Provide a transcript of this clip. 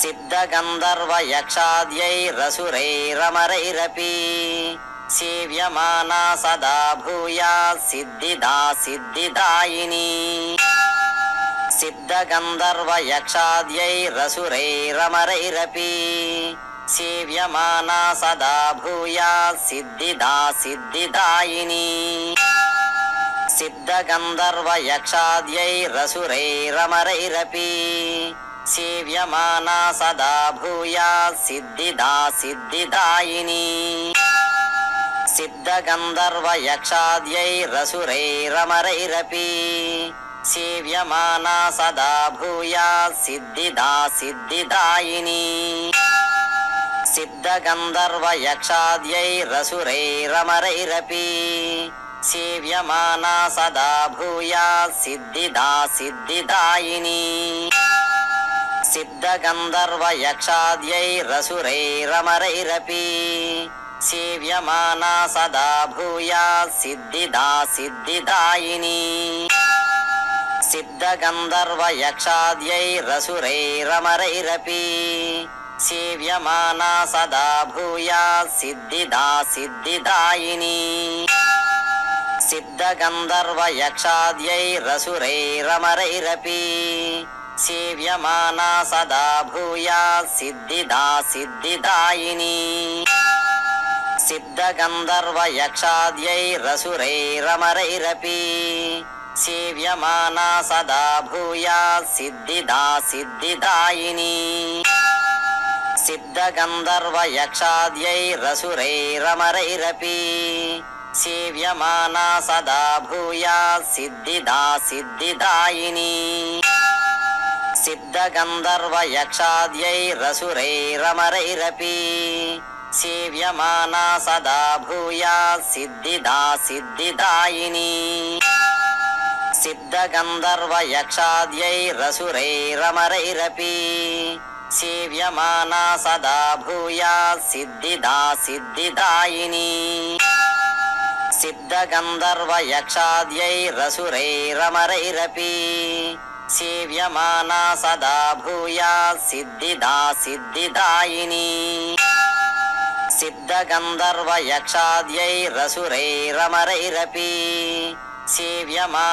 सिद्धगन्धर्वयक्षाद्यैरसुरैरमरैरपि सेव्यमाना सदा भूया सिद्धिदा सिद्धिदायिनी सिद्धगन्धर्वयक्षाद्यैरसुरैरमरैरपि सेव्यमाना सदा भूया सिद्धिदा सिद्धिदायिनी सिद्धगन्धर्वयक्षाद्यैरसुरैरमरैरपि सेव्यमाना सदा भूया सिद्धिदा सिद्धिदायिनी सिद्धगन्धर्वयक्षाद्यैरसुरैरमरैरपि सेव्यमाना सदा भूया सिद्धिदा सिद्धिदायिनी सिद्धगन्धर्वयक्षाद्यैरसुरैरमरैरपि सेव्यमाना सदा भूया सिद्धिदा सिद्धिदायिनी सिद्धगन्धर्वयक्षाद्यैरसुरैरमरैरपि सेव्यमाना सदा भूया सिद्धिदा सिद्धिदायिनी सिद्धगन्धर्वयक्षाद्यैरसुरैरमरैरपि सेव्यमाना सदा भूया सिद्धिदा सिद्धिदायिनी सिद्धगन्धर्वयक्षाद्यैरसुरैरमरैरपि सेव्यमाना सदा भूया सिद्धिदा सिद्धिदायिनी सिद्धगन्धर्वयक्षाद्यैरसुरैरमरैरपि सेव्यमाना सदा भूया सिद्धिदा सिद्धिदायिनी सिद्धगन्धर्वयक्षाद्यैरसुरैरमरैरपि सेव्यमाना सदा भूया सिद्धिदा सिद्धिदायिनी सिद्धगन्धर्वयक्षाद्यैरसुरैरमरैरपि सेव्यमाना सदा भूया सिद्धिदा सिद्धिदायिनी सिद्धगन्धर्वयक्षाद्यैरसुरैरमरैरपि सेव्यमाना सदा भूया सिद्धिदा सिद्धिदायिनी सिद्धगन्धर्वयक्षाद्यैरसुरैरमरैरपि సేవ్యమానా సదా భూయా సిద్ధిదా సిద్ధిదాయిని సిద్ధగంధర్వ యక్షాద్యైరసురైరమరైరపి సేవ్యమా